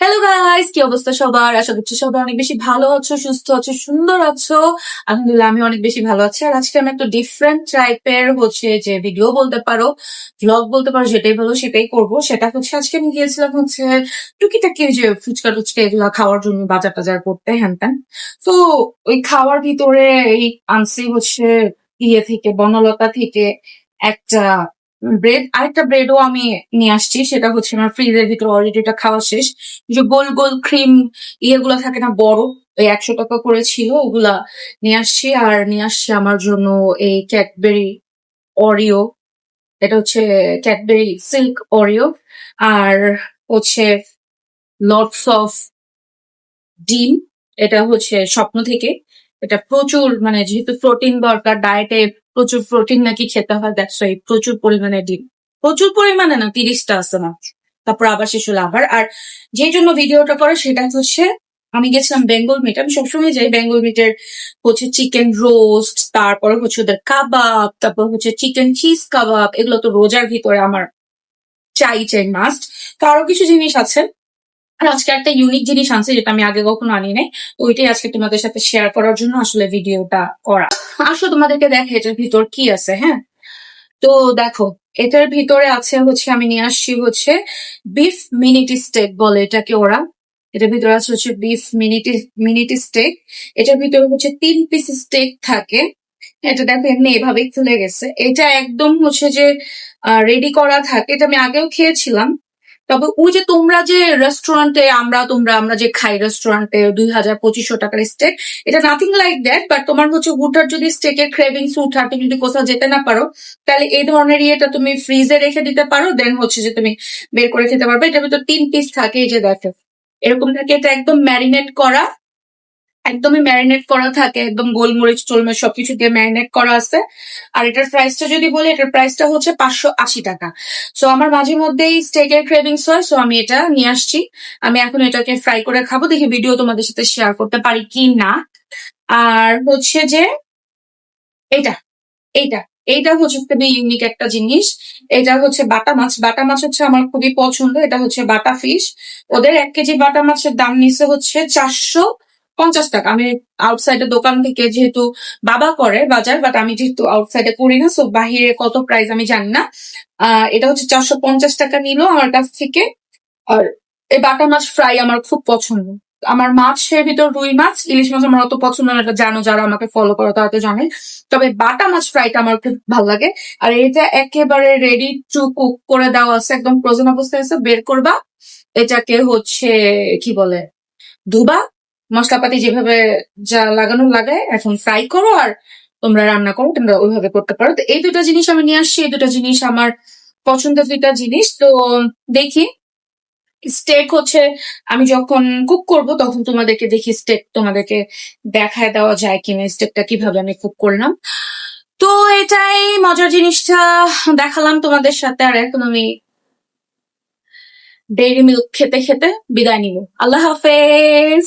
Hello guys কি অবস্থা সবার? আশা করছি সবাই অনেক বেশি ভালো আছো, সুস্থ আছো, সুন্দর আছো। আলহামদুলিল্লাহ, আমি অনেক বেশি ভালো আছি। আর আজকে আমি একটা ডিফারেন্ট টাইপের হচ্ছে যে ভিডিও বলতে পারো ব্লগ বলতে পারো, যেটাই বলো সেটাই করব। সেটা হচ্ছে আজকে আমি গিয়েছিলাম হচ্ছে টুকিটাকি যে ফুচকা টুচকা এগুলো খাওয়ার জন্য বাজার টাজার করতে, হ্যান ত্যান। তো ওই খাওয়ার ভিতরে এই আনসি হচ্ছে ইয়ে থেকে, বনলতা থেকে একটা ব্রেড আরেকটা ব্রেডও আমি নিয়ে আসছি, সেটা হচ্ছে আমার ফ্রিজের ভিতরে অলরেডি এটা খাওয়া শেষ। যে গোল গোল ক্রিম ইয়েগুলো থাকে না, বড়, ওই একশো টাকা করে ছিল, ওগুলা নিয়ে আসছি। আর নিয়ে আসছি আমার জন্য এই ক্যাডবেরি অরিও এটা হচ্ছে ক্যাডবেরি সিল্ক অরিও আর হচ্ছে লটস অফ ডিম, এটা হচ্ছে স্বপ্ন থেকে। এটা প্রচুর মানে যেহেতু প্রোটিন দরকার ডায়েটে প্রচুর প্রোটিন নাকি খেতে হয় দ্যাটস ওয়াই প্রচুর পরিমাণে ডিম। প্রচুর পরিমাণে না, তিরিশটা আছে না তারপর আবার শেষ হলো আবার। আর যে জন্য ভিডিওটা করে সেটা হচ্ছে, আমি গেছিলাম বেঙ্গল মিট আমি সবসময় যাই বেঙ্গল মিটের হচ্ছে চিকেন রোস্ট তারপর হচ্ছে ওদের কাবাব, তারপর হচ্ছে চিকেন চিজ কাবাব, এগুলো তো রোজার ভিতরে আমার চাই চাই মাস্ট তো আরও কিছু জিনিস আছে। আর আজকে একটা ইউনিক জিনিস আনছে যেটা আমি আগে কখনো আনি নাই ওইটাই আজকে তোমাদের সাথে শেয়ার করার জন্য আসলে ভিডিওটা করা। আসলে তোমাদেরকে দেখে এটার ভিতর কি আছে হ্যাঁ? তো দেখো, এটার ভিতরে আছে হচ্ছে, আমি নিয়ে আসছি হচ্ছে বিফ মিনিটি স্টেক বলে এটাকে ওরা। এটার ভিতরে আছে হচ্ছে বিফ মিনিটি মিনিটি স্টেক এটার ভিতরে হচ্ছে তিন পিস স্টেক থাকে। এটা দেখো, এমনি এভাবেই খুলে গেছে। এটা একদম হচ্ছে যে রেডি করা থাকে। এটা আমি আগেও খেয়েছিলাম। তবে ওই যে তোমরা যে রেস্টুরেন্টে আমরা তোমরা, আমরা যে খাই রেস্টুরেন্টে দুই হাজার পঁচিশশো টাকার স্টেক এটা নাথিং লাইক দ্যাট বাট তোমার হচ্ছে উঠার যদি স্টেকের ক্রেভিংস উঠার তুমি যদি কোথাও যেতে না পারো, তাহলে এই ধরনের ইয়েটা তুমি ফ্রিজে রেখে দিতে পারো দেন হচ্ছে যে তুমি বের করে খেতে পারবে। এটা ভিতর তিন পিস থাকে, এই যে দেখো। এরকম থাকে, এটা একদম ম্যারিনেট করা একদমই ম্যারিনেট করা থাকে, একদম গোলমরিচ, টোলমরিচ সবকিছু দিয়ে ম্যারিনেট করা আছে। আর এটার প্রাইসটা যদি বলি, এটার প্রাইসটা হচ্ছে পাঁচশো আশি টাকা। সো আমার মাঝে মধ্যেই স্টেকের ক্রেভিংস হয় সো আমি এটা নিয়ে আসছি। আমি এখন এটাকে ফ্রাই করে খাব, দেখি ভিডিও তোমাদের সাথে শেয়ার করতে পারি কি না। আর হচ্ছে যে এটা এইটা এইটা হচ্ছে খুবই ইউনিক একটা জিনিস। এটা হচ্ছে বাটা মাছ। বাটা মাছ হচ্ছে আমার খুবই পছন্দ। এটা হচ্ছে বাটা ফিশ ওদের এক কেজি বাটা মাছের দাম নিচে হচ্ছে চারশো পঞ্চাশ টাকা। আমি আউটসাইডে দোকান থেকে যেহেতু বাবা করে বাজার বাট আমি যেহেতু আউটসাইডে করি না সো বাহিরে কত প্রাইস আমি জানি না। এটা হচ্ছে চারশো পঞ্চাশ টাকা নিল আমার কাছ থেকে। আর এই বাটা মাছ ফ্রাই আমার খুব পছন্দ। আমার মাছের ভিতর রুই মাছ, ইলিশ মাছ আমার অত পছন্দ না, এটা জানো যারা আমাকে ফলো করো, তারা তো জানে। তবে বাটা মাছ ফ্রাইটা আমার খুব ভালো লাগে। আর এটা একেবারে রেডি টু কুক করে দেওয়া আছে, একদম ফ্রোজেন অবস্থায় আছে, বের করবা। এটাকে হচ্ছে, কি বলে, ধুবা। মশলাপাতি যেভাবে যা লাগানো লাগায় এখন ফ্রাই করো আর তোমরা রান্না করো, তোমরা ওইভাবে করতে পারো। তো এই দুটো জিনিস আমি নিয়ে আসছি, এই দুটো জিনিস আমার পছন্দের দুইটা জিনিস। তো দেখি স্টেক হচ্ছে, আমি যখন কুক করব তখন তোমাদেরকে দেখি স্টেক তোমাদেরকে দেখায় দেওয়া যায় কিনা স্টেকটা কীভাবে আমি কুক করলাম। তো এটাই মজার জিনিসটা দেখালাম তোমাদের সাথে আর এখন আমি ডেইরি মিল্ক খেতে খেতে বিদায় নিব। আল্লাহ হাফেজ!